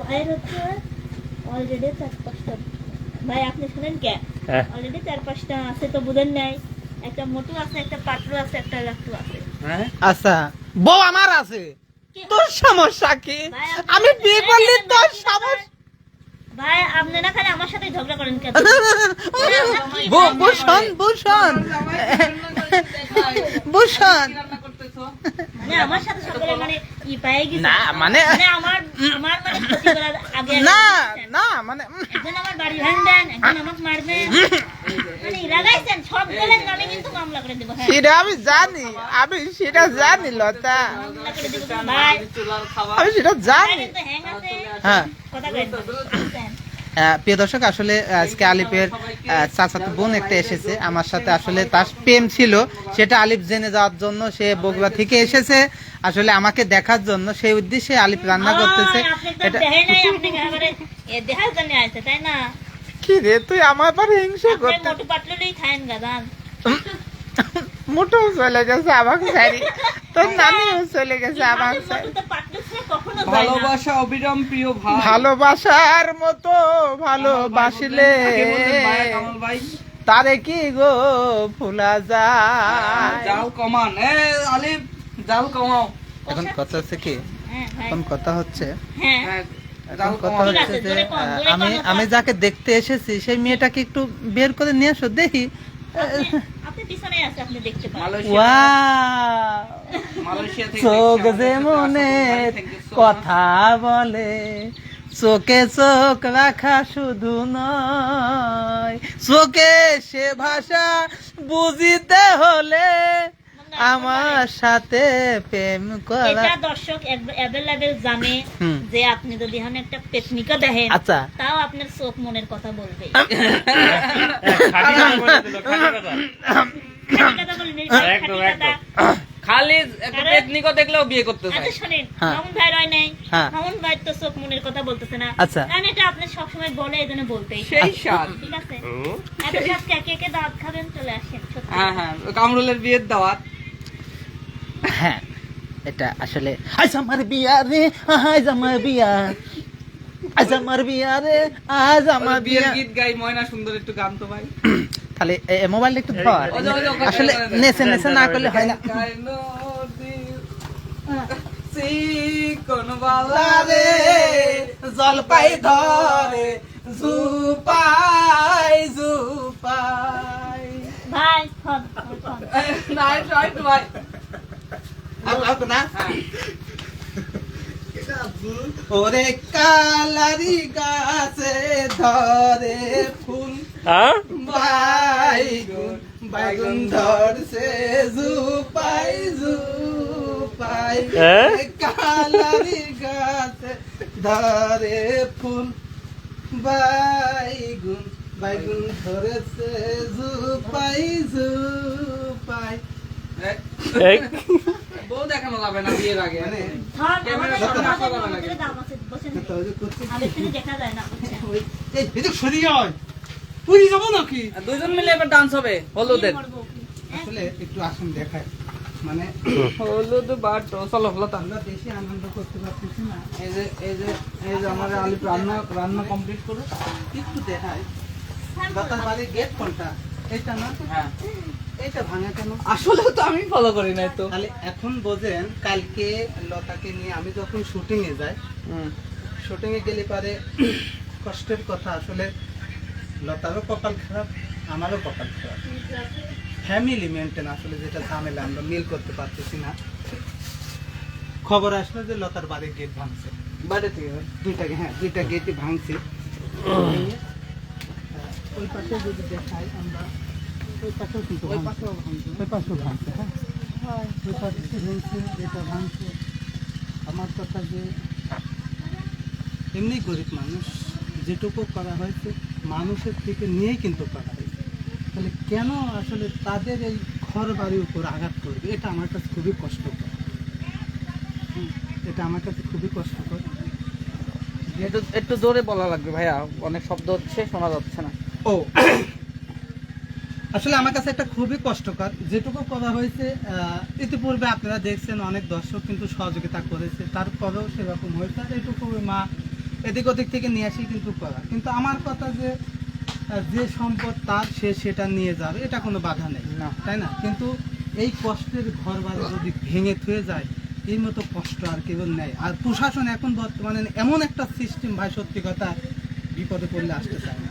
ভাইয়ের হচ্ছে অলরেডি চার পাঁচটা ভাই আপনি শুনেন কে? হ্যাঁ। অলরেডি চার পাঁচটা আছে তো বুঝেন নাই। একটা মোটু আছে একটা পাতলু আছে একটা লাট্টু আছে। হ্যাঁ? আচ্ছা বউ আমার আছে। তোর সমস্যা কি? আমি বিয়ে করলে তোর সমস্যা ভাই আপনি না খালি আমার সাথে ঝগড়া করেন কেন? ভূষণ ভূষণ ভূষণ মানে আমার সাথে সকলে মানে ই পায়ে গেছে। না, মানে- মানে আমার আমার মানে ক্ষতি করার আগে আগে না না মানে একজন আমার বাড়ি ভাঙবেন একজন আমাকে মারবেন। মানে লাগাইছেন সব গেলেন আমি কিন্তু মামলা করে দেবো হ্যাঁ। সেটা আমি জানি আমি সেটা জানি লতা। আমি সেটা জানি। হ্যাঁ কথা প্রিয় দর্শক আসলে আজকে আলিফের চাচাতো বোন একটা এসেছে। আমার সাথে আসলে তার প্রেম ছিল। সেটা আলিফ জেনে যাওয়ার জন্য সে বগুড়া থেকে এসেছে। আসলে আমাকে দেখার জন্য সেই উদ্দেশ্যে আলিফ রান্না করতেছে। এটা দেখেন নাই আপনি একেবারে এ দেখার জন্য আসছে তাই না? কি রে তুই আমার পরে হিংসা করতে মোটু পাতলুই খায়েন গাদান মোটো চলে গেছে আমাকে ছাড়ি। তোর নানিও চলে গেছে আমাকে ভালোবাসা অবিরাম প্রিয় ভাই। ভালোবাসার মতো ভালোবাসলে। কাকে বলতেন মায়া কামাল ভাই। তারে কি গো ভুলা যায়? জাল কমান। এ আলিফ জাল কমাও। এখন কথা হচ্ছে কি? হ্যাঁ এখন কথা হচ্ছে। হ্যাঁ। হ্যাঁ। এখন কথা হচ্ছে যে জোরে আহ, আমি আমি যাকে দেখতে এসেছি সেই মেয়েটাকে একটু বের করে নিয়ে আসো দেখি। চোখ যে মনে. কথা বলে চোখে চোখ রাখা শুধু নয়। চোখে সে ভাষা বুঝিতে হলে আমার সাথে প্রেম করা। এটা দর্শক অ্যাভেলেবেল জানে যে আপনি যদি এখানে একটা পেতনিকা দেখেন আচ্ছা। তাও আপনার চোখ মনের কথা বলবে। খালি একটা দেখলেও বিয়ে করতে আচ্ছা চায় শোনেন হ্যাঁ। মামুন ভাই রয় নাই। হ্যাঁ। মামুন ভাই তো চোখ মনের কথা বলতেছে না। আচ্ছা। কারণ এটা আপনি সবসময় বলে এই জন্য বলতেই সেই স্বাদ ঠিক আছে। এত সাথে কে কে দাঁত খাবেন? চলে আসেন হ্যাঁ হ্যাঁ কামরুলের বিয়ের দাওয়াত। হ্যাঁ এটা আসলে আজ আমার বিয়া রে আজ আমার বিয়া আজ আমার বিয়া রে আজ আমার বিয়া গীত গাই ময়না সুন্দর একটু গান তো ভাই তাহলে মোবাইল একটু ধর আসলে। নেচে নেচে না করলে হয় না নদীর বালা রে জলপাই ধরে জুপাই জুপাই ভাই ভাই ওরে কালারি গাছে ধরে ফুল হ্যাঁ? বাইগুন বাইগুন ধরছে জুপাই জুপাই হ্যাঁ? কালারি গাছে ধরে ফুল বাইগুন বাইগুন ধরেছে জুপাই জুপাই বউ দেখানো যাবে না বিয়ের আগে। মানে পুরি যাব নাকি? মিলে এবার ডান্স হবে হলুদের? আসলে একটু আসুন দেখায় মানে হলুদ বাট চলো লতা আমরা বেশি আনন্দ করতে পারতেছি না। এই যে এই যে এই যে আমার আলিপ রান্না রান্না কমপ্লিট করে একটু দেখায় লতার বাড়ির গেট কোনটা? এটা না? হ্যাঁ। এটা ভাঙা কেন? আসলে তো আমি ফলো করি নাই তো। তাহলে এখন বোঝেন কালকে লতাকে নিয়ে আমি যখন শুটিং এ যাই হুম। শুটিং এ গেলে পারে কষ্টের কথা আসলে লতারও কপাল খারাপ আমারও কপাল খারাপ। ফ্যামিলি মেনটেন আসলে যেটা ঝামেলা আমরা মিল করতে পারতেছি না। খবর আসলো যে লতার বাড়ির গেট ভাঙছে। বাইরে থেকে। দুইটা হ্যাঁ দুইটা গেটই ভাঙছে। ভেঙে, ওই পাশে যদি দেখাই আমরা। ওই পাশেও কিন্তু ভাঙছে। ওই পাশেও ভাঙছে হ্যাঁ? ওই পাশে ভাঙছে এটা ভাঙছে। আমার কথা যে এমনি গরিব মানুষ যেটুকু করা হয়েছে মানুষের থেকে নিয়েই কিন্তু করা হয়েছে। তাহলে কেন আসলে তাদের এই ঘর বাড়ির উপর আঘাত করবে? এটা আমার কাছে খুবই কষ্টকর। হুম, এটা আমার কাছে খুবই কষ্টকর। একটু একটু জোরে বলা লাগবে ভাইয়া। অনেক শব্দ হচ্ছে শোনা যাচ্ছে না। ও আসলে আমার কাছে একটা খুবই কষ্টকর। যেটুকু করা হয়েছে ইতিপূর্বে আপনারা দেখছেন অনেক দর্শক কিন্তু সহযোগিতা করেছে তারপরেও সেরকম হয়েছে আর এটুকু মা এদিক ওদিক থেকে নিয়ে আসি কিন্তু করা। কিন্তু আমার কথা যে যে সম্পদ তার সে সেটা নিয়ে যাবে এটা কোনো বাধা নেই। না। তাই না? কিন্তু এই কষ্টের ঘর বাড়ি যদি ভেঙে থুয়ে যায় এই মতো কষ্ট আর কেউ নেই। আর প্রশাসন এখন বর্তমানে এমন একটা সিস্টেম ভাই সত্যি কথা বিপদে পড়লে আসতে চায় না।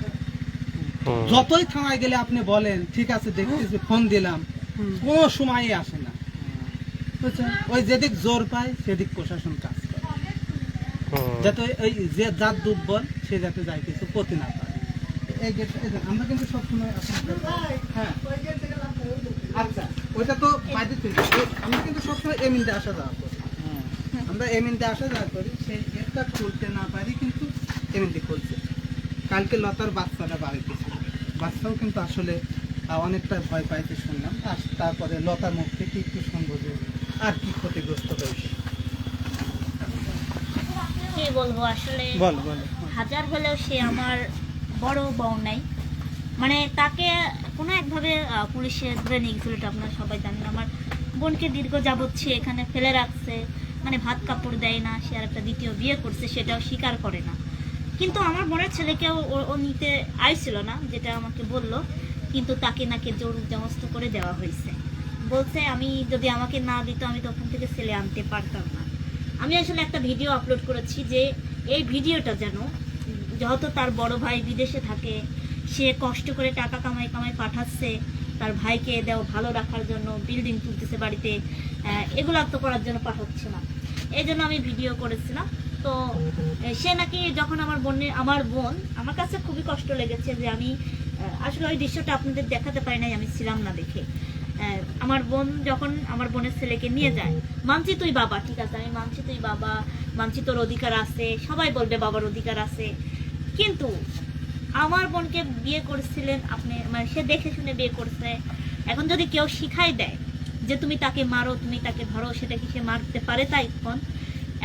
যতই থানায় গেলে আপনি বলেন ঠিক আছে দেখতেছি ফোন দিলাম। কোনো সময়ই আসে না। বুঝছেন ওই যেদিক জোর পায় সেদিক প্রশাসন কাজ করে। যাতে ওই যে যার দুর্বল সে যাতে যায় কিছু ক্ষতি না পায় আমরা কিন্তু সবসময় হ্যাঁ। আচ্ছা ওইটা তো বাইরে আমরা কিন্তু সবসময় এমিনতে আসা যাওয়া করি। আমরা এমিনতে আসা যাওয়া করি সেই গেটটা খুলতে না পারি কিন্তু এমিনতে খুলছে। কালকে লতার বাচ্চাটা বাড়িতে ছিল। বাচ্চাও কিন্তু আসলে অনেকটা ভয় পাইতে শুনলাম। আর তারপরে লতা মুখ থেকে একটু শুনব যে আর কি ক্ষতিগ্রস্ত হয়েছে? কি বলব আসলে বল বল। হাজার হলেও সে আমার বড় বউ নাই। মানে তাকে কোনো একভাবে পুলিশে ধরে নিয়ে গেছিল এটা আপনারা সবাই জানেন। আমার বোনকে দীর্ঘ যাবৎ সে এখানে ফেলে রাখছে। মানে ভাত কাপড় দেয় না সে আর একটা দ্বিতীয় বিয়ে করছে সেটাও স্বীকার করে না। কিন্তু আমার বোনের ছেলেকেও ও- নিতে আইছিল না, যেটা আমাকে বলল, কিন্তু তাকে নাকি জোর জবস্ত করে দেওয়া হয়েছে। বলছে, আমি যদি আমাকে না দিত, আমি তখন থেকে ছেলে আনতে পারতাম না। আমি আসলে একটা ভিডিও আপলোড করেছি যে, এই ভিডিওটা যেন যেহেতু তার বড় ভাই বিদেশে থাকে, সে কষ্ট করে টাকা কামাই কামাই পাঠাচ্ছে, তার ভাইকে দেও ভালো রাখার জন্য বিল্ডিং তুলতেছে বাড়িতে এগুলো তো করার জন্য পাঠাচ্ছে না। এই জন্য আমি ভিডিও করেছিলাম। তো সে নাকি যখন আমার বোনের আমার বোন, আমার কাছে খুবই কষ্ট লেগেছে যে আমি আসলে ওই দৃশ্যটা আপনাদের দেখাতে পারি নাই, আমি ছিলাম না দেখে। আমার বোন যখন আমার বোনের ছেলেকে নিয়ে যায়, মানছি তুই বাবা, ঠিক আছে, আমি মানছি তুই বাবা, মানছি তোর অধিকার আছে, সবাই বলবে বাবার অধিকার আছে। কিন্তু আমার বোনকে বিয়ে করেছিলেন আপনি মানে সে দেখে শুনে বিয়ে করছে। এখন যদি কেউ শিখাই দেয় যে তুমি তাকে মারো, তুমি তাকে ধরো, সেটা কি সে মারতে পারে তাই এখন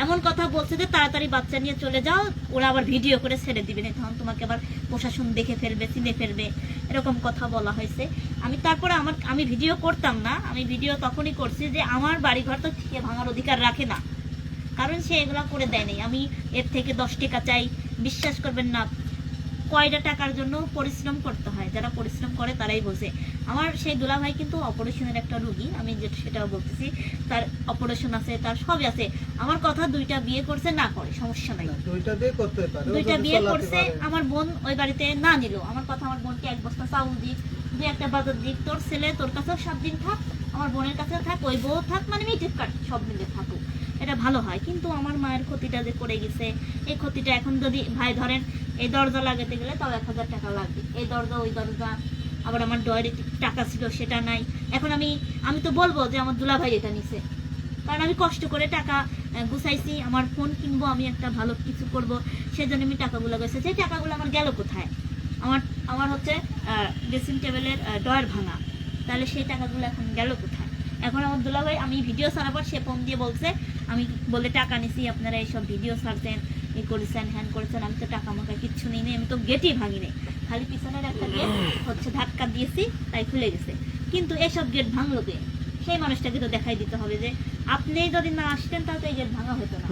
এমন কথা বলছে যে তাড়াতাড়ি বাচ্চা নিয়ে চলে যাও, ওরা আবার ভিডিও করে ছেড়ে দিবে। না তখন তোমাকে আবার প্রশাসন দেখে ফেলবে, চিনে ফেলবে। এরকম কথা বলা হয়েছে। আমি তারপরে আমার, আমি ভিডিও করতাম না। আমি ভিডিও তখনই করছি যে আমার বাড়িঘর তো ঠিকে ভাঙার অধিকার রাখে না। কারণ সে এগুলা করে দেয়নি আমি এর থেকে দশ টাকা চাই। বিশ্বাস করবেন না, কয়টা টাকার জন্য পরিশ্রম করতে হয়। যারা পরিশ্রম করে তারাই বোঝে। আমার সেই দুলাভাই কিন্তু অপারেশনের একটা রুগী আমি যেটা সেটাও বলতেছি। তার অপারেশন আছে তার সবই আছে। আমার কথা দুইটা বিয়ে করছে না করে সমস্যা নাই। দুইটা দিয়ে করতে পারে দুইটা বিয়ে করছে আমার বোন ওই বাড়িতে না নিল। আমার কথা আমার বোনকে এক বস্তা চাউল দিক দুই একটা বাজার দিক। তোর ছেলে তোর কাছেও সাত দিন থাক আমার বোনের কাছেও থাক ওই বউ থাক মানে মিটিভ কাট সব মিলে থাকুক। এটা ভালো হয় কিন্তু আমার মায়ের ক্ষতিটা যে করে গেছে এই ক্ষতিটা এখন যদি ভাই ধরেন এই দরজা লাগাতে গেলে তাও এক হাজার টাকা লাগবে। এই দরজা ওই দরজা আবার আমার ডয়ের টাকা ছিল, সেটা নাই। এখন আমি আমি তো বলব যে আমার দুলাভাই এটা নিছে। কারণ আমি কষ্ট করে টাকা গুছাইছি, আমার ফোন কিনবো, আমি একটা ভালো কিছু করব, সেজন্য আমি টাকাগুলো গেছে সেই টাকাগুলো আমার গেল কোথায়? আমার আমার হচ্ছে ড্রেসিং টেবিলের ডয়ার ভাঙা। তাহলে সেই টাকাগুলো এখন গেল কোথায়? এখন আমার দুলাভাই, আমি ভিডিও ছাড়াবার সে ফোন দিয়ে বলছে, আমি বলে টাকা নিছি, আপনারা এইসব ভিডিও ছাড়ছেন। ই করেছেন হ্যান করেছেন আমি তো টাকা মাকা কিচ্ছু নিই আমি তো গেটই ভাঙি নাই খালি পিছনের একটা গেট হচ্ছে ধাক্কা দিয়েছি তাই খুলে গেছে। কিন্তু এসব গেট ভাঙলো কে সেই মানুষটাকে তো দেখাই দিতে হবে যে আপনি যদি না আসতেন তাহলে এই গেট ভাঙা হতো না।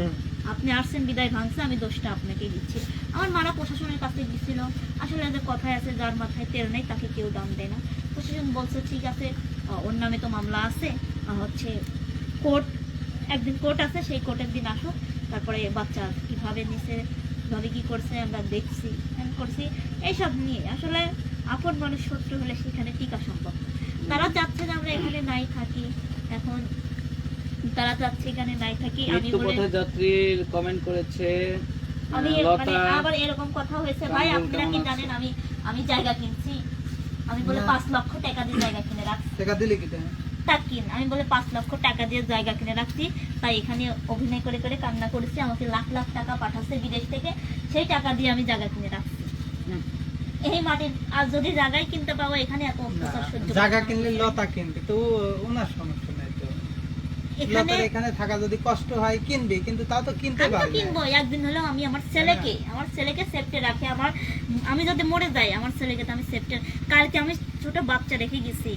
আপনি আসছেন বিদায় ভাঙছে আমি দোষটা আপনাকেই দিচ্ছি। আমার মারা প্রশাসনের কাছে গেছিল আসলে যে কথায় আছে যার মাথায় তেল নেই তাকে কেউ দাম দেয় না। প্রশাসন বলছে ঠিক আছে ওর নামে তো মামলা আছে হচ্ছে কোর্ট একদিন কোর্ট আছে সেই কোর্টের দিন আসুক। তারপরে বাচ্চা কীভাবে নিছে কীভাবে কি করছে আমরা দেখছি করছি এইসব নিয়ে। আসলে আপন মানুষ শত্রু হলে সেখানে টিকা সম্ভব তারা চাচ্ছে যে আমরা এখানে নাই থাকি এখন তারা চাচ্ছে এখানে নাই থাকি আমি বলে পথে যাত্রীর কমেন্ট করেছে আমি মানে আবার এরকম কথা হয়েছে ভাই আপনারা কি জানেন? আমি আমি জায়গা কিনছি। আমি বলে। পাঁচ লক্ষ টাকা দিয়ে জায়গা কিনে রাখছি। টাকা দিলে কি দেয়? তা কিন আমি বলে পাঁচ লক্ষ টাকা দিয়ে জায়গা কিনে রাখছি। তাই এখানে অভিনয় করে করে কান্না করেছি আমাকে লাখ লাখ টাকা পাঠাচ্ছে বিদেশ থেকে। সেই টাকা দিয়ে আমি জায়গা কিনে রাখছি। এই মাটির আর যদি জায়গায় কিনতে পাবো এখানে এত অত্যাচার সহ্য জায়গা কিনলে লতা কিনবে তো ওনার সমস্যা নাই তো। এখানে এখানে থাকা যদি কষ্ট হয় কিনবে কিন্তু তাও তো কিনতে পারবে। কিনবো একদিন আমি আমার ছেলেকে আমার ছেলেকে সেফটে রাখি। আমার আমি যদি মরে যাই আমার ছেলেকে তো আমি সেফটে কালকে আমি ছোট বাচ্চা রেখে গেছি।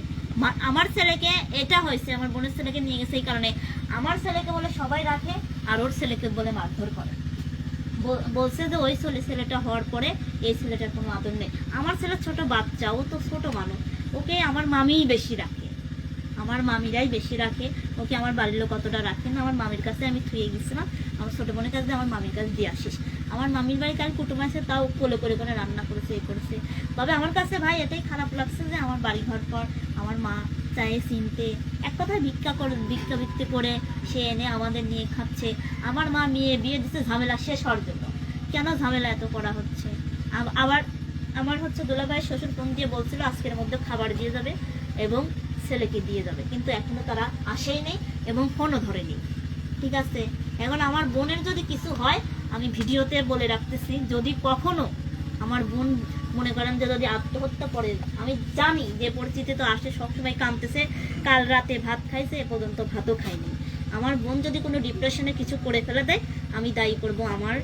আমার ছেলেকে এটা হয়েছে, আমার বোনের ছেলেকে নিয়ে গেছে এই কারণে। আমার ছেলেকে বলে সবাই রাখে, আর ওর ছেলেকে বলে মারধর করে। বলছে যে ওই ছেলে, ছেলেটা হওয়ার পরে এই ছেলেটার কোনো আদর নেই। আমার ছেলে ছোট বাচ্চা, ও তো ছোট মানুষ। ওকে আমার মামিই বেশি রাখে। আমার মামিরাই বেশি রাখে। ওকে আমার বাড়ির লোক অতটা রাখে না। আমার মামির কাছে আমি থুয়ে গেছিলাম। আমার ছোটো বোনের কাছে আমার মামির কাছে দিয়ে আসিস। আমার মামির বাড়ি কাল কুটুম আছে, তাও কোলে করে করে রান্না করেছে, এ করেছে। তবে আমার কাছে ভাই এটাই খারাপ লাগছে যে আমার বাড়ি ঘর পর আমার মা চায়ে চিনতে এক কথায় ভিক্ষা করে ভিক্ষা ভিত্তি করে সে এনে আমাদের নিয়ে খাচ্ছে। আমার মা মেয়ে, বিয়ে দিচ্ছে ঝামেলা শেষ হওয়ার জন্য। কেন ঝামেলা এত করা হচ্ছে? আবার, আমার হচ্ছে দোলাভাই শ্বশুর ফোন দিয়ে বলছিল, আজকের মধ্যে খাবার দিয়ে যাবে এবং ছেলেকে দিয়ে যাবে। কিন্তু এখনও তারা আসেই নেই এবং ফোনও ধরেনি। ঠিক আছে? এখন আমার বোনের যদি কিছু হয়, আমি ভিডিওতে বলে রাখতেছি, যদি কখনো আমার বোন মনে করেন যে যদি আত্মহত্যা করে, আমি জানি যে পরিচিতি তো আসে, সবসময় কাঁদতেছে, কাল রাতে ভাত খাইছে, এ পর্যন্ত ভাতও খায়নি আমার বোন যদি কোনো ডিপ্রেশনে কিছু করে ফেলে দেয়, আমি দায়ী করব আমার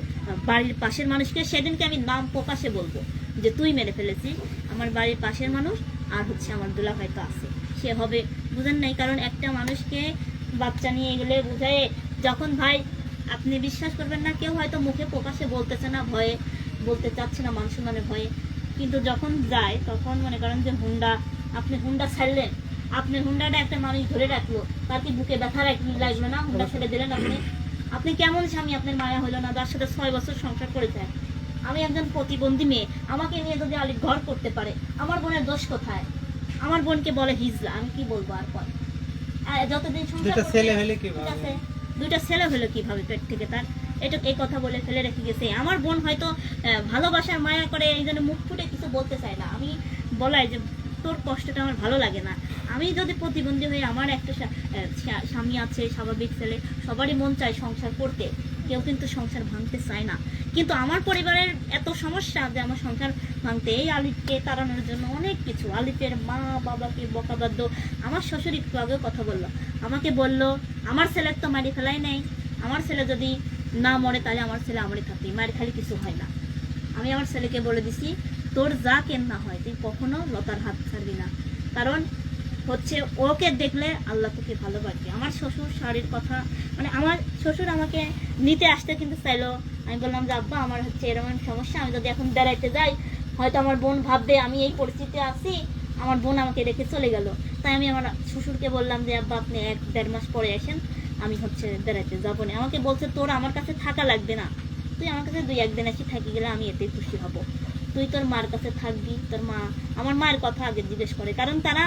বাড়ির পাশের মানুষকে। সেদিনকে আমি নাম প্রকাশে বলব যে, তুই মেরে ফেলেছিস আমার বাড়ির পাশের মানুষ আর হচ্ছে আমার দুলা হয়তো আছে। সে হবে। বুঝেন নাই, কারণ একটা মানুষকে বাচ্চা নিয়ে গেলে বুঝায় যখন ভাই, আপনি বিশ্বাস করবেন না, কেউ হয়তো মুখে প্রকাশে বলতেছে না, ভয়ে বলতে চাচ্ছে না, মান সম্মানের ভয়ে। কিন্তু যখন যায় তখন মনে করেন যে হুন্ডা আপনি হুন্ডা ছাড়লেন। আপনি হুন্ডাটা একটা মানুষ ধরে রাখল তার কি বুকে ব্যথা লাগল না? হুন্ডা ছেড়ে দিলেন আপনি? আপনি কেমন স্বামী? আপনার মায়া হলো না? যার সাথে ছয় বছর সংসার করেছেন আমি একজন প্রতিবন্ধী মেয়ে। আমাকে নিয়ে যদি আলি ঘর করতে পারে আমার বোনের দোষ কোথায়? আমার বোনকে বলে হিজলা। আমি কি বলব আর পর যতদিন সংসার দুইটা ছেলে হলো কীভাবে পেট থেকে তার? এটা এই কথা বলে ফেলে রেখে গেছে। আমার বোন হয়তো ভালোবাসার মায়া করে এই জন্য মুখ ফুটে কিছু বলতে চায় না। আমি বলাই যে, তোর কষ্টটা আমার ভালো লাগে না। আমি যদি প্রতিবন্ধী হয়ে আমার একটা স্বামী আছে, স্বাভাবিক ছেলে, সবারই মন চায় সংসার করতে। কেউ কিন্তু সংসার ভাঙতে চায় না। কিন্তু আমার পরিবারের এত সমস্যা যে আমার সংসার ভাঙতে, এই আলিফকে তাড়ানোর জন্য অনেক কিছু। আলিফের মা, বাবাকে বকাবাদ্য। আমার শ্বশুর একটু আগেও কথা বলল। আমাকে বলল, আমার ছেলের তো মারি ফেলাই নেই। আমার ছেলে যদি না মরে তাহলে আমার ছেলে আমারই থাকবে। মারি খালি কিছু হয় না। আমি আমার ছেলেকে বলে দিছি, তোর যা কেন না হয়, তুই কখনো লতার হাত ছাড়বি না। কারণ হচ্ছে ওকে দেখলে আল্লাহ তোকে ভালোবাসবে। আমার শ্বশুর শাড়ির কথা মানে আমার শ্বশুর আমাকে নিতে আসতে কিন্তু চাইলো। আমি বললাম যে, আব্বা, আমার হচ্ছে এরকম সমস্যা। আমি যদি এখন বেড়াইতে যাই, হয়তো আমার বোন ভাববে আমি এই পরিস্থিতিতে আছি, আমার বোন আমাকে রেখে চলে গেল। তাই আমি আমার শ্বশুরকে বললাম যে, আব্বা, আপনি এক দেড় মাস পরে আসেন। আমি হচ্ছে বেড়াইতে যাব না। আমাকে বলছে, তোর আমার কাছে থাকা লাগবে না। তুই আমার কাছে দুই একদিন এসে থাকি গেলে আমি এতেই খুশি হব। তুই তোর মার কাছে থাকবি, তোর মা, আমার মায়ের কথা আগে জিজ্ঞেস করে। কারণ তারা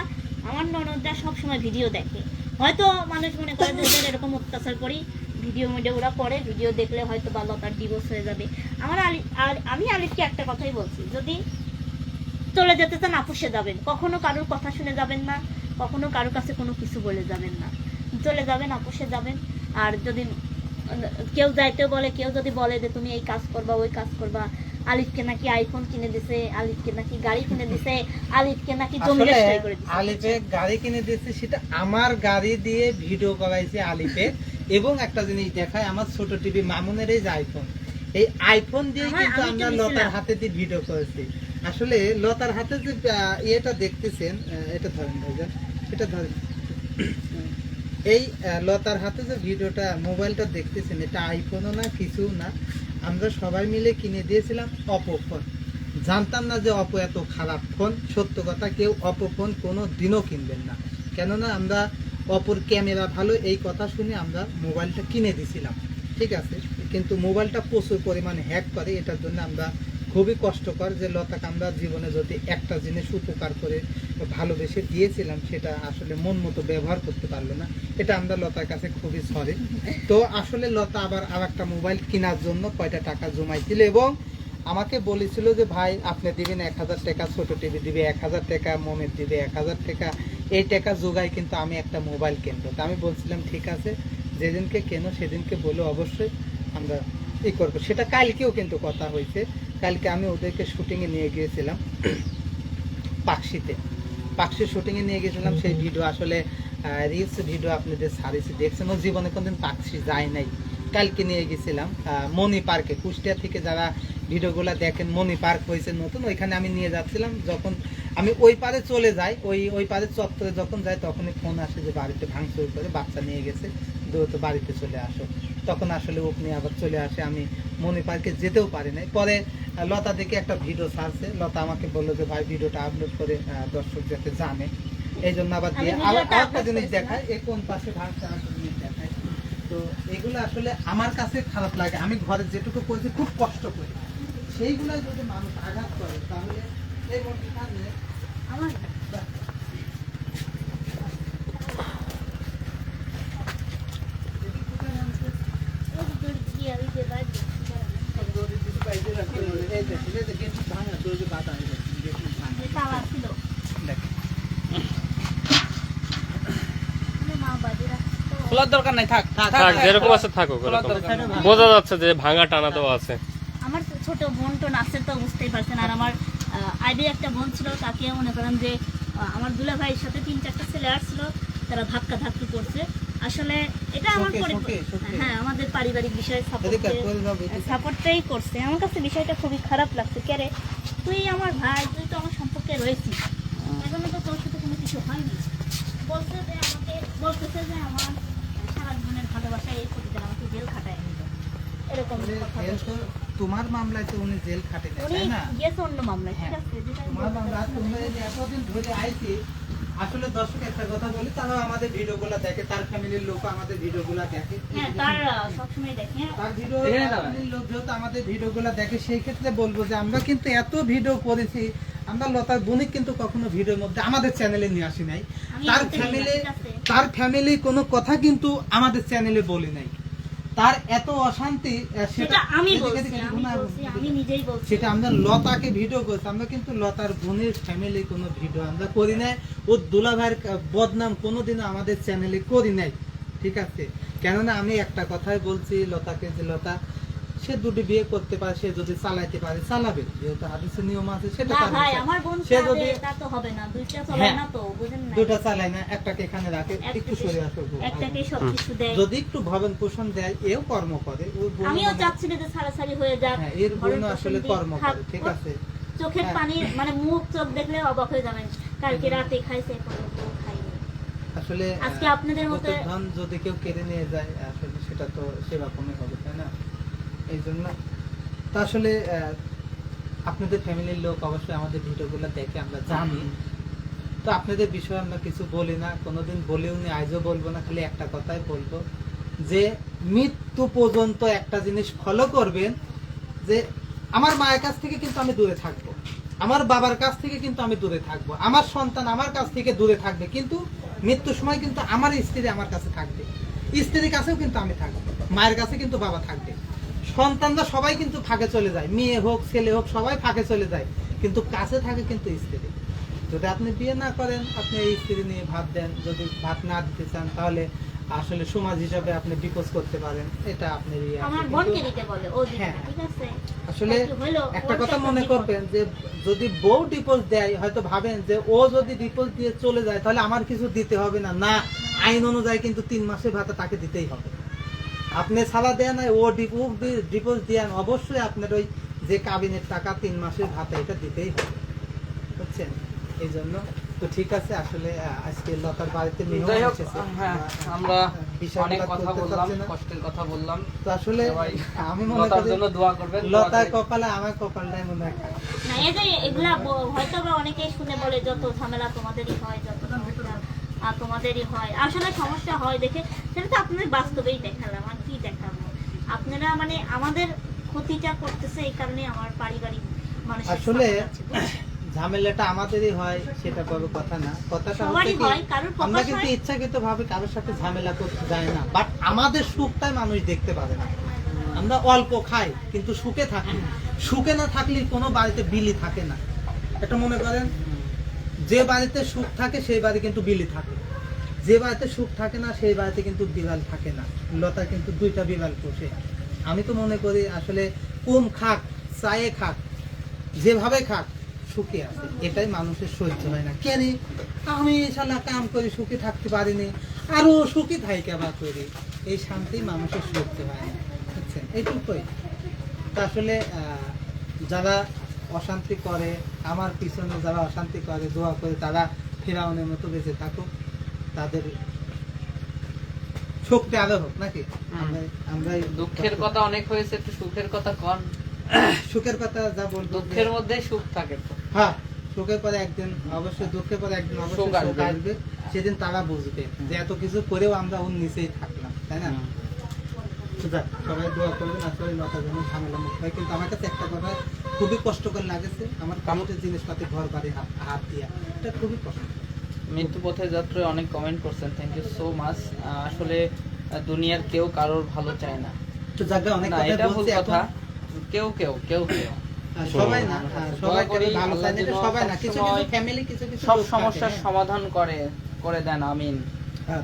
আমার ননদরা সবসময় ভিডিও দেখে। হয়তো মানুষ মনে করে ওদের এরকম অত্যাচার করি, ভিডিও মিডিও ওরা করে, ভিডিও দেখলে হয়তো বা লতার ডিভোর্স হয়ে যাবে। আমার আলি, আর আমি আলিফকে একটা কথাই বলছি, যদি চলে যেতে চান আপুসে যাবেন। কখনো কারোর কথা শুনে যাবেন না, কখনো কারোর কাছে কোনো কিছু বলে যাবেন না। চলে যাবেন আপুসে যাবেন। আর যদি কেউ যাইতেও বলে কেউ যদি বলে যে তুমি এই কাজ করবা ওই কাজ করবা আলিফকে নাকি আইফোন কিনে দিছে আলিফকে নাকি গাড়ি কিনে দিছে আলিফকে নাকি জমি করে দিছে। আলিফে গাড়ি কিনে দিয়েছে সেটা আমার গাড়ি দিয়ে ভিডিও করাইছে আলিফে। এবং একটা জিনিস দেখায় আমার ছোট টিভি মামুনের এই আইফোন এই আইফোন দিয়ে কিন্তু আমরা লতার হাতে দিয়ে ভিডিও করেছি। আসলে লতার হাতে যে ইয়েটা দেখতেছেন এটা ধরেন ভাইজান এটা ধরেন। এই লতার হাতে যে ভিডিওটা, মোবাইলটা দেখতেছেন, এটা আইফোনও না কিছু না, আমরা সবাই মিলে কিনে দিয়েছিলাম অপো ফোন জানতাম না যে অপো এত খারাপ ফোন সত্য কথা, কেউ অপো ফোন কোনো দিনও কিনবেন না। কেননা, আমরা অপর ক্যামেরা ভালো, এই কথা শুনে আমরা মোবাইলটা কিনে দিছিলাম। ঠিক আছে? কিন্তু মোবাইলটা প্রচুর পরিমাণে হ্যাক করে, এটার জন্য আমরা খুবই কষ্টকর যে লতা আমরা জীবনে যদি একটা জিনিস উপকার করে ভালোবেসে দিয়েছিলাম, সেটা আসলে মন মতো ব্যবহার করতে পারল না। এটা আমরা লতার কাছে খুবই সরি তো আসলে লতা আবার আর একটা মোবাইল কেনার জন্য কয়টা টাকা জমাইছিল এবং আমাকে বলেছিল যে, ভাই, আপনি দিবেন এক হাজার টাকা, ছোট টিভি দিবে এক হাজার টাকা, মোমের দিবে এক হাজার টাকা। এই টাকা জোগায় কিন্তু আমি একটা মোবাইল কিনবো। তা আমি বলছিলাম, ঠিক আছে, যেদিনকে কেন সেদিনকে বলে, অবশ্যই আমরা ই করব। সেটা কালকেও কিন্তু কথা হয়েছে। কালকে আমি ওদেরকে শুটিংয়ে নিয়ে গিয়েছিলাম। পাকশিতে। পাকশি শুটিংয়ে নিয়ে গেছিলাম সেই ভিডিও আসলে রিলস ভিডিও আপনাদের সারিছি দেখছেন? ও জীবনে কোনদিন পাকশি যায় নাই। কালকে নিয়ে গেছিলাম মণি পার্কে। কুষ্টিয়া থেকে যারা ভিডিওগুলো দেখেন, মণি পার্ক হয়েছে নতুন, ওইখানে আমি নিয়ে যাচ্ছিলাম। যখন আমি ওই পারে চলে যাই, ওই ওই পারে চত্বরে যখন যাই, তখনই ফোন আসে যে বাড়িতে ভাঙচুর করে বাচ্চা নিয়ে গেছে, দ্রুত বাড়িতে চলে আসো। তখন আসলে আপনি আবার চলে আসে, আমি মনি পার্কে যেতেও পারি নাই। পরে লতা দেখে একটা ভিডিও ছাড়ছে। লতা আমাকে বলল যে ভাই ভিডিওটা আপলোড করে দর্শক যাতে জানে। এই জন্য আবার দিয়ে আরেকটা জিনিস দেখায়। এই কোন পাশে ভাঙছে আরেকটা জিনিস দেখায়। তো এগুলো আসলে আমার কাছে খারাপ লাগে। আমি ঘরে যেটুকু করছি খুব কষ্ট করি। সেইগুলো যদি মানুষ আঘাত করে তাহলে এই মধ্যে আমার ওই যে দড়ি দিয়ে ওই যে বাইরে যে তালা ছিল মানে মা বাড়ি রাখতো খোলার দরকার নাই থাক থাক, যেরকম আছে থাকুক। বোঝা যাচ্ছে যে ভাঙা টানা তো আছে। আমার ছোট বোন তো নাচের তো বুঝতেই পারছেন আর আমার আইডি একটা বোন ছিল তাকে মনে করেন যে আমার দুলা ভাইয়ের সাথে তিন চারটা ছেলে আসছিল তারা ধাক্কা ধাক্কি করছে। আসলে এটা আমার। হ্যাঁ আমাদের পারিবারিক বিষয়ে সাপোর্টটাই করছে। আমার কাছে বিষয়টা খুবই খারাপ লাগছে। কেরে তুই আমার ভাই তুই তো আমার সম্পর্কে রয়েছিস। এখনও তো তোর সাথে কোনো কিছু হয়নি। বলছে যে আমাকে বলতেছে যে আমার আমাকে জেল খাটায় নিল। এরকম কথা তোমার মামলায় তো উনি জেল খাটে উনি তাই না? গেছে অন্য মামলায় ঠিক হ্যাঁ। আছে তোমার মামলা তোমরা এতদিন ধরে আইছি আসলে দর্শক একটা কথা বলি তারাও আমাদের ভিডিওগুলো দেখে তার ফ্যামিলির লোক আমাদের ভিডিওগুলো দেখে। হ্যাঁ তার সবসময় দেখে হ্যাঁ। তার ভিডিও ফ্যামিলির লোক যেহেতু আমাদের ভিডিওগুলো দেখে সেই ক্ষেত্রে বলব যে আমরা কিন্তু এত ভিডিও করেছি আমরা লতার বণিক কিন্তু কখনো ভিডিওর মধ্যে আমাদের চ্যানেলে নিয়ে আসি নাই। তার ফ্যামিলি তার ফ্যামিলি কোনো কথা কিন্তু আমাদের চ্যানেলে বলি নাই। তার এত অশান্তি সেটা আমি বলছি আমি বলছি আমি নিজেই বলছি। সেটা আমরা লতাকে ভিডিও করছি আমরা কিন্তু লতার বোনের ফ্যামিলি কোনো ভিডিও আমরা করি নাই। ও দুলা ভাইয়ের কা- বদনাম কোনোদিনও আমাদের চ্যানেলে করি নাই। ঠিক আছে? কেননা আমি একটা কথাই বলছি লতাকে যে লতা সে দুটি বিয়ে করতে পারে সে যদি চালাইতে পারে চালাবে। যেহেতু হাদিসের নিয়ম আছে সেটা না ভাই আমার বোন সে যদি তা তো হবে না। দুইটা চলে হ্যাঁ। না তো বুঝেন না দুটা চালায় না একটাকে এখানে রাখে একটু সরে আসো গো। একটাকে সব কিছু দেয়। যদি একটু ভবন পোষণ দেয় এও কর্ম করে। ওর আমিও চাচ্ছি না যে সারাসারি হয়ে যাক হ্যাঁ এর বোনও আসলে কর্ম করে ঠিক আছে। চোখের হ্যাঁ। পানি মানে মুখ চোখ দেখলে অবাক হয়ে যাবেন। কালকে রাতে খাইছে। আসলে আজকে আপনাদের মতো- ধন যদি কেউ কেড়ে নিয়ে যায় আসলে সেটা তো সেরকমই হবে তাই না? এই জন্য তো আসলে আপনাদের ফ্যামিলির লোক অবশ্যই আমাদের ভিডিওগুলো দেখে আমরা জানি। তো আপনাদের বিষয়ে আমরা কিছু বলি না। কোনোদিন বলেও নি আজও বলব না খালি একটা কথাই বলব। যে মৃত্যু পর্যন্ত একটা জিনিস ফলো করবেন যে আমার মায়ের কাছ থেকে কিন্তু আমি দূরে থাকব। আমার বাবার কাছ থেকে কিন্তু আমি দূরে থাকব। আমার সন্তান আমার কাছ থেকে দূরে থাকবে কিন্তু মৃত্যুর সময় কিন্তু আমার স্ত্রী আমার কাছে থাকবে। স্ত্রীর কাছেও কিন্তু আমি থাকব। মায়ের কাছে কিন্তু বাবা থাকবে। সন্তানরা সবাই কিন্তু ফাঁকে চলে যায়। মেয়ে হোক ছেলে হোক সবাই ফাঁকে চলে যায়। কিন্তু কাছে থাকে কিন্তু স্ত্রী। যদি আপনি বিয়ে না করেন আপনি এই স্ত্রী নিয়ে ভাত দেন। যদি ভাত না দিতে চান তাহলে আসলে সমাজ হিসাবে আপনি ডিপোজ করতে পারেন। এটা আপনার ইয়ে আমার বোনকে দিতে বলে ও হ্যাঁ। ঠিক আছে? আসলে একটা কথা মনে করবেন যে যদি বউ ডিপোজ দেয় হয়তো ভাবেন যে ও যদি ডিপোজ দিয়ে চলে যায় তাহলে আমার কিছু দিতে হবে না। না আইন অনুযায়ী কিন্তু তিন মাসের ভাতা তাকে দিতেই হবে। আপনি সালা দেন ও ডিপোজ দেন অবশ্যই আপনার ওই যে কাবিনের টাকা তিন মাসের ভাতা এটা দিতেই হবে বুঝছেন এই জন্য তো ঠিক আছে আসলে আজকে লতার বাড়িতে মেহমান এসেছে। হ্যাঁ আমরা অনেক কথা বললাম না। কষ্টের কথা বললাম তো আসলে আমি মনে করি জন্য দোয়া করবেন লতার কপালে আমার কপালটাই মনে হয়। না এই যে এগুলা হয়তো অনেকেই শুনে বলে যত ঝামেলা তোমাদেরই হয় যত তোমাদেরই হয়। আসলে সমস্যা হয় দেখে সেটা তো আপনাদের বাস্তবেই দেখালাম আর কি দেখাবো? আপনারা মানে আমাদের ক্ষতিটা করতেছে এই কারণে আমার পারিবারিক আসলে? ঝামেলাটা আমাদেরই হয় সেটা বড় কথা না। কথাটা হয়, কারোর আমরা কিন্তু। ইচ্ছাকৃত ভাবে কারোর সাথে ঝামেলা করতে যায় না। বাট আমাদের সুখটাই মানুষ দেখতে পারে না। আমরা অল্প খাই কিন্তু সুখে থাকি। সুখে না থাকলে কোনো বাড়িতে বিলি থাকে না। এটা মনে করেন যে বাড়িতে সুখ থাকে সেই বাড়ি কিন্তু বিলি থাকে। যে বাড়িতে সুখ থাকে না, সেই বাড়িতে কিন্তু বিড়াল থাকে না। লতা কিন্তু দুইটা বিড়াল পোষে। আমি তো মনে করি আসলে কম খাক, চায়ে খাক, যেভাবে খাক, সুখে আছে। এটাই মানুষের সহ্য হয় না। কেন? আমি শালা কাম করে, সুখে থাকতে পারিনি আরও সুখী থাইকা বা করি। এই শান্তি মানুষের সহ্য হয় না। বুঝছেন? এইটুকুই। আসলে যারা অশান্তি করে, আমার পিছনে যারা অশান্তি করে, দোয়া করে, তারা ফেরাউনের মতো বেঁচে থাকুক। তাদের শক্তি আরও হোক নাকি? আমরা দুঃখের কথা অনেক হয়েছে একটু সুখের কথা কন। সুখের কথা যা বলব। দুঃখের মধ্যে সুখ থাকে তো। হ্যাঁ সুখের পরে একদিন অবশ্যই দুঃখের পরে একদিন অবশ্যই সুখ আসবে। সেদিন তারা বুঝবে যে এত কিছু করেও আমরা ওর নিচেই থাকলাম তাই না? সবাই দোয়া করবেন আসলে লতা যেন ঝামেলা মুক্ত হয়। কিন্তু আমার কাছে একটা কথা খুবই কষ্টকর লাগেছে। আমার কামতের জিনিসপাতি ঘর বাড়ি হাত হাত দিয়া। এটা খুবই কষ্ট। মৃত্যু পথে যাত্রায় অনেক কমেন্ট করছেন। থ্যাংক ইউ সো মাচ আসলে দুনিয়ার কেউ কারোর ভালো চায় না। তো জায়গা অনেক কথা বলছি কথা। কেউ কেউ কেউ কেউ। সবাই না সবাই দোয়া করি কেউ ভালো চায় না, সবাই না। কিছু কিছু ফ্যামিলি কিছু কিছু সব সমস্যার হ্যাঁ। সমাধান করে করে দেন আমিন। হ্যাঁ,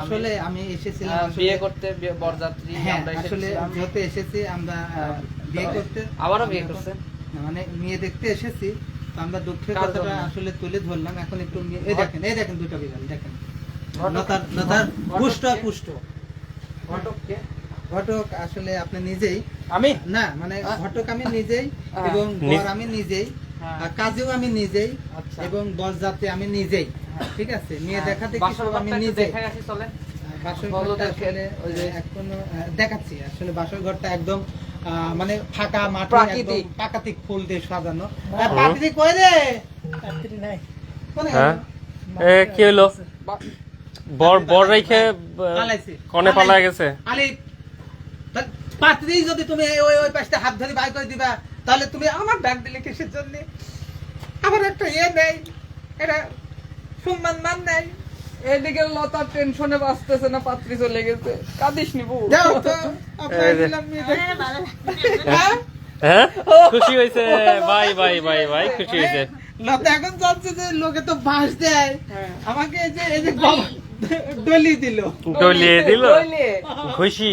আসলে আমি এসেছিলাম বিয়ে করতে বরযাত্রী হ্যাঁ আমরা আসলে যেহেতু এসেছি আমরা হ্যাঁ। বিয়ে করতে আবারও বিয়ে করছেন? মানে মেয়ে দেখতে এসেছি। তো আমরা দুঃখের কথাটা আসলে তুলে ধরলাম এখন একটু এই দেখেন এই দেখেন দুটো বিড়াল দেখেন। ঘটক- লতার লতার ঘটক পুষ্ট কে? পুষ্ট ঘটককে? ঘটক আসলে আপনি নিজেই আমি? না মানে ঘটক আমি নিজেই এবং বর আমি নিজেই হ্যাঁ। আর কাজেও আমি নিজেই আচ্ছা। এবং বরযাত্রী আমি নিজেই হ্যাঁ। ঠিক আছে? মেয়ে হ্যাঁ, দেখা দেখি সব আমি নিজেই। বাসর ঘরটা আসলে ওই যে। এখনও দেখাচ্ছি। আসলে বাসর ঘরটা একদম মানে ফাঁকা মাটি প্রাকৃতিক। প্রাকৃতিক ফুল দিয়ে সাজানো। পাত্রী কই রে? নাই। হ্যাঁ? এ কি হলো বর বর রেখে কনে পালায় গেছে? পাত্রী যদি তুমি ওই ওই পাশটা হাত ধরে বাই করে দিবা তাহলে তুমি আমার ডাক দিলে কিসের জন্য? আমার একটা ইয়ে নেই। এটা সম্মান মান নেই। এদিকে লতা টেনশনে বাঁচতেছে না পাত্রী চলে গেছে। কাঁদিস নি বউ। তো আপনার এই যে। দিলাম মেয়ে আমার দেখতে। আর ভালো লাগছে না। হ্যাঁ? হ্যাঁ? খুশি হয়েছে? বাই বাই বাই বাই খুশি হয়েছে। লতা এখন যাচ্ছে যে লোকে তো বাঁশ দেয়। হ্যাঁ। আমাকে এই যে এই যে ডলি দিল। ডলিয়ে দিল? ঘষি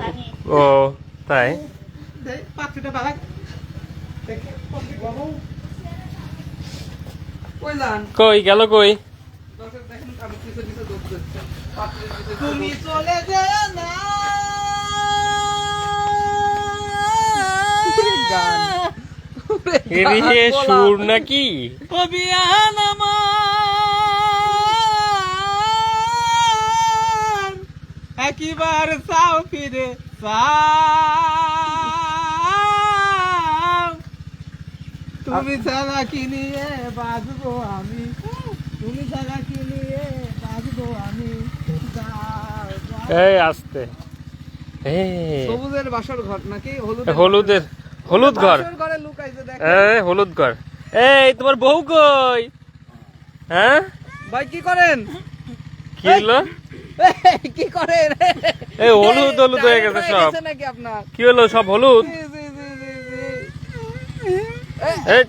ভাঙে। ও তাই? পাত্রীটা বাবু, কই যান? কই গেল কই দর্শক দেখেন, আমি পিছে পিছে দৌড় দিচ্ছি। পাত্রীর পিছে পিছে তুমি চলে যেও না। সুর নাকি? অভিয়ান আমার। একবার চাও ফিরে চাও তুমি ছাড়া কি নিয়ে বাঁচবো আমি? তুমি ছাড়া কি নিয়ে বাঁচবো আমি। এই আসতে। সবুজের বাসর ঘর নাকি? হলুদ হলুদের হলুদ ঘর। এই হলুদ ঘর। এই তোমার বউ কই? হ্যাঁ? ভাই কি করেন? কি হলো? কি করেন? এই হলুদ হলুদ হয়ে গেছে সব। কি হলো সব হলুদ? জি। এই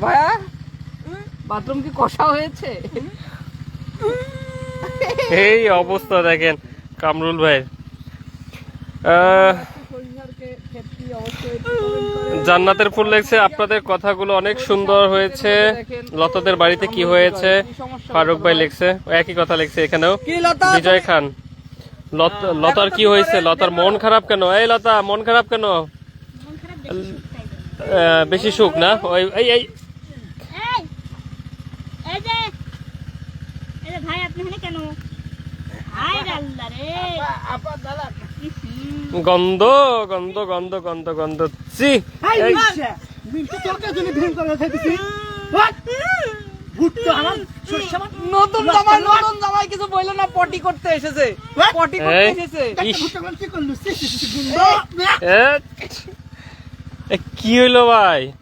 ভাইয়া বাথরুম কি কষা হয়েছে? এই অবস্থা দেখেন কামরুল ভাই। জান্নাতের ফুল লেগছে আপনাদের কথাগুলো অনেক সুন্দর হয়েছে। লতাদের বাড়িতে কি হয়েছে? ফারুক ভাই লেখছে একই কথা লেখছে এখানেও। বিজয় খান। লত- লতার কি হয়েছে? লতার মন খারাপ কেন? এই লতা মন খারাপ কেন? বেশি সুখ না ওই এই এই এই, এই যে, এই যে ভাই আপনি এখানে কেন হাই রে আল্লাহ রে হুম, গন্ধ গন্ধ গন্ধ গন্ধ গন্ধ চি নতুন জামাই নতুন জামাই কিছু বলল না পটি করতে এসেছে পটি করতে এসেছে কি হইল ভাই?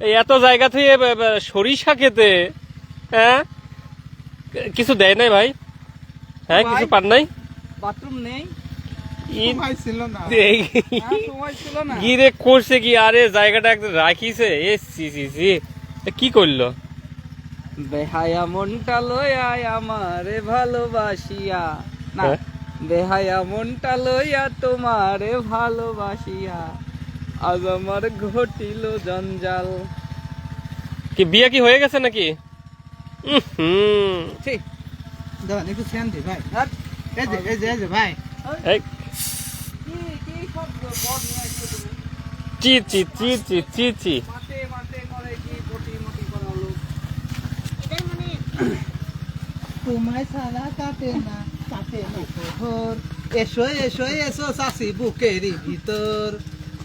এত জায়গা থেকে সরিষা খেতে হ্যাঁ কিছু দেয় নাই ভাই? হ্যাঁ কিছু পান নাই? বাথরুম নেই। হ্যাঁ, সময় ছিল না। গিরে করছে কি? আরে জায়গাটা একদম রাখিছে। A C C C A, কি করল? বেহায়া মনটা লইয়া আমারে ভালোবাসিয়া। না হ্যাঁ? বেহায়া মনটা লইয়া তোমারে ভালোবাসিয়া। আজ আমার ঘটিল জঞ্জাল। কি বিয়ে কি হয়ে গেছে নাকি? উহ, হুম ঠিক দাঁড়ান একটু ফ্যান দি ভাই। এই যে এই যে এই যে ভাই। কি কি সব বদ নিয়ে আসছো তুমি চি চি চি চি চি চি। মাঠে মাঠে করে কি পটি মটি করালো এটার মানে তোমায় ছাড়া কাটে না কাটে না প্রহর এসো এসো এসো চাষি বুকেরই ভিতর।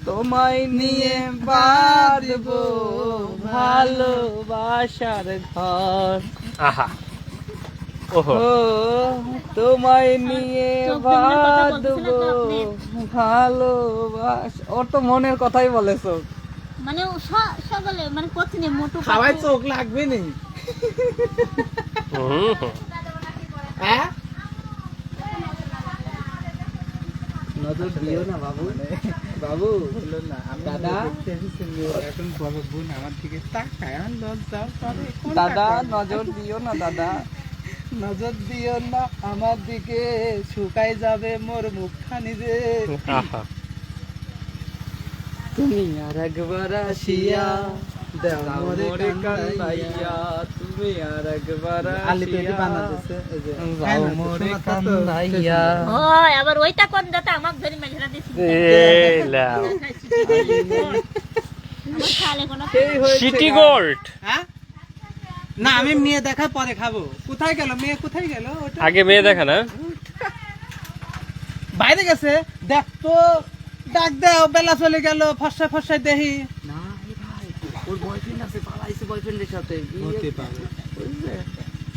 তোমায় নিয়ে বাঁধবো ভালোবাসার ঘর। আহা। ওহো। তোমায় নিয়ে চোখ বাঁধবো ভালোবাস ওর তো মনের কথাই বলেছ মানে সকালে মানে কোচিনে মোটু সবাই পাতলু- চোখ লাগবে নি। হ্যাঁ? নজর দিও না বাবু। বাবু দাদা? এখন বড় বোন আমার দিকে তাকায় লজ্জা দাদা নজর দিও না দাদা। নজর দিও না আমার দিকে শুকাই যাবে মোর মুখখানি রে। তুমি আর একবার আসিয়া দেও দাও মোরে মোরে কান্দাইয়া। আর একবার হ্যাঁ না, ওই আবার ওইটা কোন দাতা? আমাকে ধরে দিছি সিটি গোল্ড। হ্যাঁ? আমি মেয়ে দেখা পরে খাব। কোথায় গেল? মেয়ে কোথায় গেল? আগে মেয়ে দেখা না? বাইরে গেছে। দেখ তো ডাক দেও বেলা চলে গেল ফসা ফসা দেহি। না ভাই ওর বয়ফ্রেন্ড আছে পালাইছে বয়ফ্রেন্ডের সাথে। হতে পারে।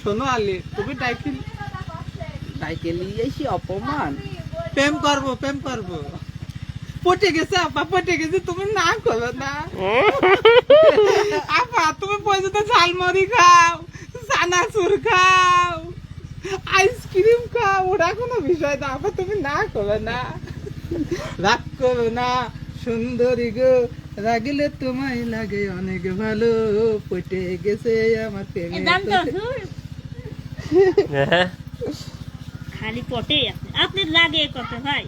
শোনো আলি তুমি ডাইকি সাইকেল নিয়ে এসে অপমান। প্রেম করব প্রেম করব। পটে গেছে আপা পটে গেছে তুমি না করো না। আপা তুমি পর্যন্ত ঝালমুড়ি খাও চানাচুর খাও আইসক্রিম খাও ওরা কোনো বিষয় না। আপা তুমি না করো না। রাগ করো না সুন্দরী গো। রাগলে তোমায় লাগে অনেক ভালো পটে গেছে আমার প্রেমে হ্যাঁ। খালি পটে আপনি আপনি লাগে কত ভাই?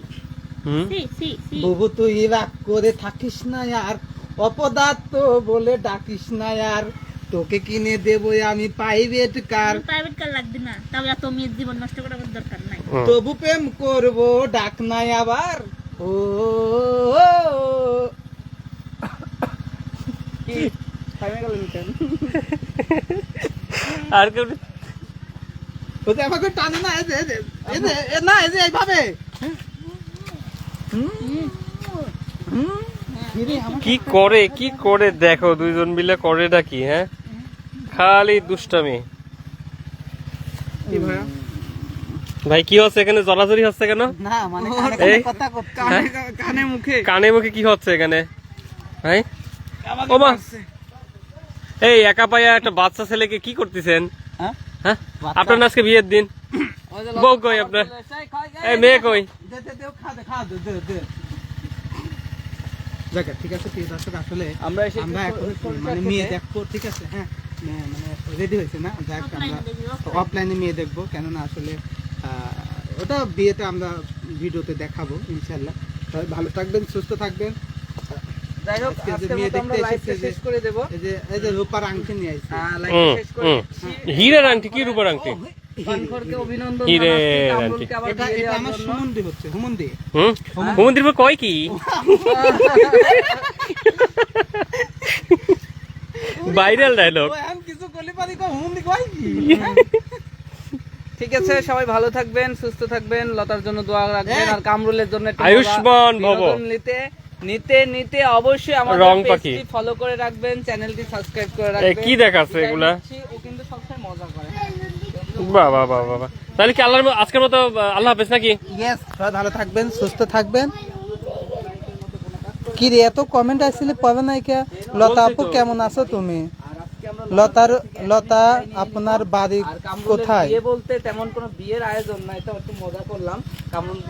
বুবু তুই রাগ করে থাকিস না আর অপদার্থ বলে ডাকিস না আর। তোকে কিনে দেবো আমি প্রাইভেট কার প্রাইভেট কার লাগবে না। তবে এত মেয়ের জীবন নষ্ট করার দরকার নাই। তবু প্রেম করব ডাক নাই আবার। ও। আর কেউ আমাকে টানে না এই যে এইভাবে। কি করে কি করে দেখো দুইজন মিলে করেটা কি হ্যাঁ? খালি দুষ্টামি? ভাই কি হচ্ছে এখানে? জড়াজড়ি হচ্ছে কেন? না মানে কথা হ্যাঁ? কানে কানে মুখে। কানে মুখে কি হচ্ছে এখানে? ভাই? ওমা। এই একা পাইয়া একটা বাচ্চা ছেলেকে কি করতেছেন? হ্যাঁ? হ্যাঁ? আপনার আজকে বিয়ের দিন? বউ কই আপনার। এই মেয়ে কই? ঠিক আছে প্রিয় দর্শক আসলে আমরা এসে আমরা এখন মানে মেয়ে দেখব ঠিক আছে? হ্যাঁ মানে রেডি হয়েছে না? যাক আমরা। অফলাইনে মেয়ে দেখব কেননা আসলে ওটা বিয়েতে আমরা ভিডিওতে দেখাবো ইনশাল্লাহ ভালো থাকবেন সুস্থ থাকবেন। যাই হোক আজকের মতো আমরা লাইভটা শেষ করে দেব। এই যে এই যে রূপার আংটি নিয়ে আসছি। হ্যাঁ, লাইভটা শেষ করে হুম। হীরের আংটি কি রূপার আংটি? হুমন্দির কয় কি? ভাইরাল ডায়লগ কিছু ঠিক আছে সবাই ভালো থাকবেন সুস্থ থাকবেন লতার জন্য দোয়া রাখবেন আর কামরুলের জন্য আয়ুষ্মান বিনোদন ভব। নিতে। নিতে নিতে অবশ্যই আমাদের রং পাখি। পেজটি ফলো করে রাখবেন চ্যানেলটি সাবস্ক্রাইব করে রাখবেন। কি দেখাচ্ছে এগুলা? ও কিন্তু সবসময় মজা করে। বাবা বাবা বাবা তাহলে কি আল্লাহর আজকের মতো আল্লাহ হাফেজ নাকি? ইয়েস সবাই ভালো থাকবেন সুস্থ থাকবেন। কি রে এত কমেন্ট আসছিলে পাবে না কে লতা আপু কেমন আছো তুমি? আর আজকে আমরা লতার লতা আপনার বাড়ি কোথায়? বলতে তেমন কোনো বিয়ের আয়োজন নাই তো একটু মজা করলাম। কামরুল